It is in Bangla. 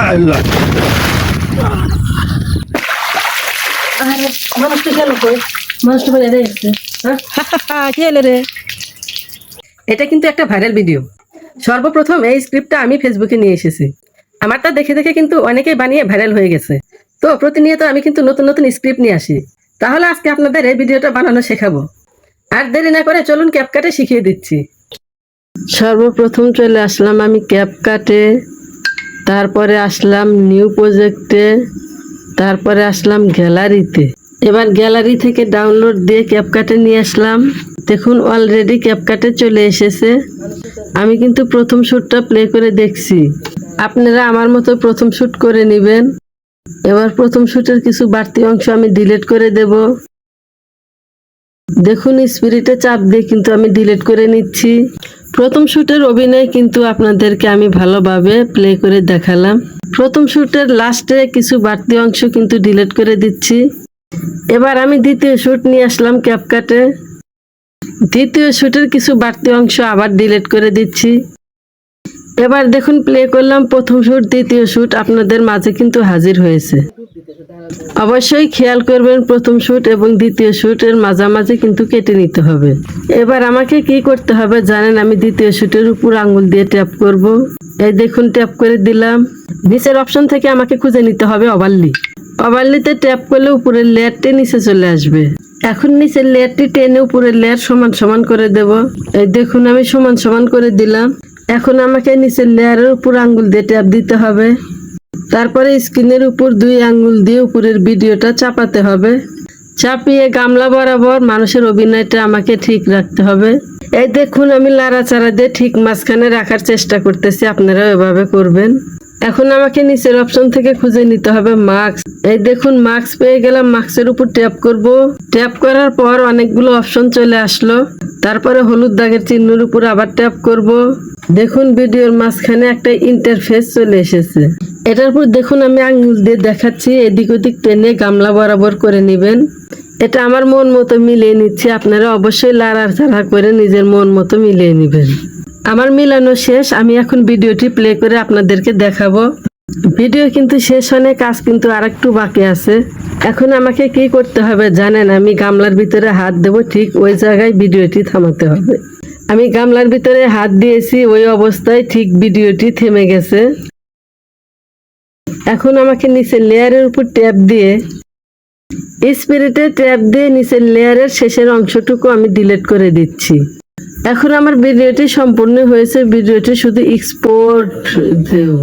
আল্লাহ। আরে মানুষটা গেল কই? মানুষটা মানে গেছে হ্যাঁ? কি হলো রে? এটা কিন্তু একটা ভাইরাল ভিডিও সর্বপ্রথম এই স্ক্রিপ্টটা আমি ফেসবুকে নিয়ে এসেছি। আমারটা দেখে দেখে কিন্তু অনেকেই বানিয়ে ভাইরাল হয়ে গেছে। তো প্রতিনিয়ত আমি কিন্তু নতুন নতুন স্ক্রিপ্ট নিয়ে আসি। তাহলে আজকে আপনাদের এই ভিডিওটা বানানো শেখাবো। আর দেরি না করে চলুন ক্যাপকাটে শিখিয়ে দিচ্ছি। সর্বপ্রথম চলে আসলাম আমি ক্যাপকাটে তারপরে আসলাম নিউ প্রজেক্টে তারপরে আসলাম গ্যালারিতে এবার গ্যালারি থেকে ডাউনলোড দিয়ে ক্যাপকাটে নিয়ে আসলাম। দেখুন অলরেডি ক্যাপকাটে চলে এসেছে। আমি কিন্তু প্রথম শ্যুটটা প্লে করে দেখছি। আপনারা আমার মতো প্রথম শ্যুট করে নেবেন। এবার প্রথম শ্যুটের কিছু বাড়তি অংশ আমি ডিলিট করে দেব। দেখুন স্পিরিটে চাপ দিয়ে কিন্তু আমি ডিলিট করে নিচ্ছি। প্রথম শ্যুটের অভিনয় কিন্তু আপনাদেরকে আমি ভালোভাবে প্লে করে দেখালাম। প্রথম শ্যুটের লাস্টে কিছু বাড়তি অংশ কিন্তু ডিলিট করে দিচ্ছি। এবার আমি দ্বিতীয় শ্যুট নিয়ে আসলাম ক্যাপকাটে দ্বিতীয় শ্যুটের কিছু বাড়তি অংশ আবার ডিলিট করে দিচ্ছি। এবার দেখুন প্লে করলাম প্রথম শ্যুট দ্বিতীয় শ্যুট আপনাদের মাঝে কিন্তু হাজির হয়েছে। অবশ্যই খেয়াল করবেন প্রথম শ্যুট এবং দ্বিতীয় শ্যুটের মাঝামাঝি কিন্তু কেটে নিতে হবে। এবার আমাকে কি করতে হবে জানেন? আমি দ্বিতীয় শ্যুটের উপর আঙ্গুল দিয়ে ট্যাপ করব। এই দেখুন, ট্যাপ করে দিলাম। নিচের অপশন থেকে আমাকে খুঁজে নিতে হবে ওভারলি। ওভারলিতে ট্যাপ করলে উপরের লেয়ারটি নিচে চলে আসবে। এখন নিচের লেয়ারটি টেনে উপরের লেয়ার সমান সমান করে দেব। এই দেখুন, আমি সমান সমান করে দিলাম। এখন আমাকে নিচের লেয়ারের উপর আঙ্গুল দিয়ে ট্যাপ দিতে হবে। তারপরে স্ক্রিনের উপর দুই আঙ্গুল দিয়ে উপরের ভিডিওটা চাপাতে হবে। চাপিয়ে গামলা বরাবর মানুষের অভিনয়টা আমাকে ঠিক রাখতে হবে। এই দেখুন, আমি লাড়াচাড়া দিয়ে ঠিক মাঝখানে রাখার চেষ্টা করতেছি আপনারা এভাবে করবেন। এখন আমাকে নিচের অপশন থেকে খুঁজে নিতে হবে মাস্ক। এই দেখুন, মাস্ক পেয়ে গেলাম, মাস্কের উপর ট্যাপ করব। ট্যাপ করার পর অনেকগুলো অপশন চলে আসলো। তারপরে হলুদ দাগের চিহ্নের উপর আবার ট্যাপ করব। দেখুন ভিডিওর মাঝখানে একটা ইন্টারফেস চলে এসেছে। এটার উপর দেখুন আমি আঙুল দিয়ে দেখাচ্ছি, এদিক ওদিক টেনে গামলা বরাবর করে নেবেন। এটা আমার মন মতো মিলিয়ে নিচ্ছি, আপনারা অবশ্যই লাড়ার ছাড়া করে নিজের মন মতো মিলিয়ে নেবেন। আমার মিলানো শেষ, আমি এখন ভিডিওটি প্লে করে আপনাদেরকে দেখাবো। ভিডিও কিন্তু শেষ হনে কাজ কিন্তু আর একটু বাকি আছে। এখন আমাকে কি করতে হবে জানেন, আমি গামলার ভিতরে হাত দেব, ঠিক ওই জায়গায় ভিডিওটি থামাতে হবে। আমি গামলার ভিতরে হাত দিয়েছি, ওই অবস্থায় ঠিক ভিডিওটি থেমে গেছে। এখন আমাকে নিচের লেয়ারের উপর ট্যাপ দিয়ে, স্পিরিটে ট্যাপ দিয়ে নিচের লেয়ারের শেষের অংশটুকু আমি ডিলিট করে দিচ্ছি। এখন আমার ভিডিওটি সম্পূর্ণ হয়েছে, ভিডিওটি শুধু এক্সপোর্ট দেব।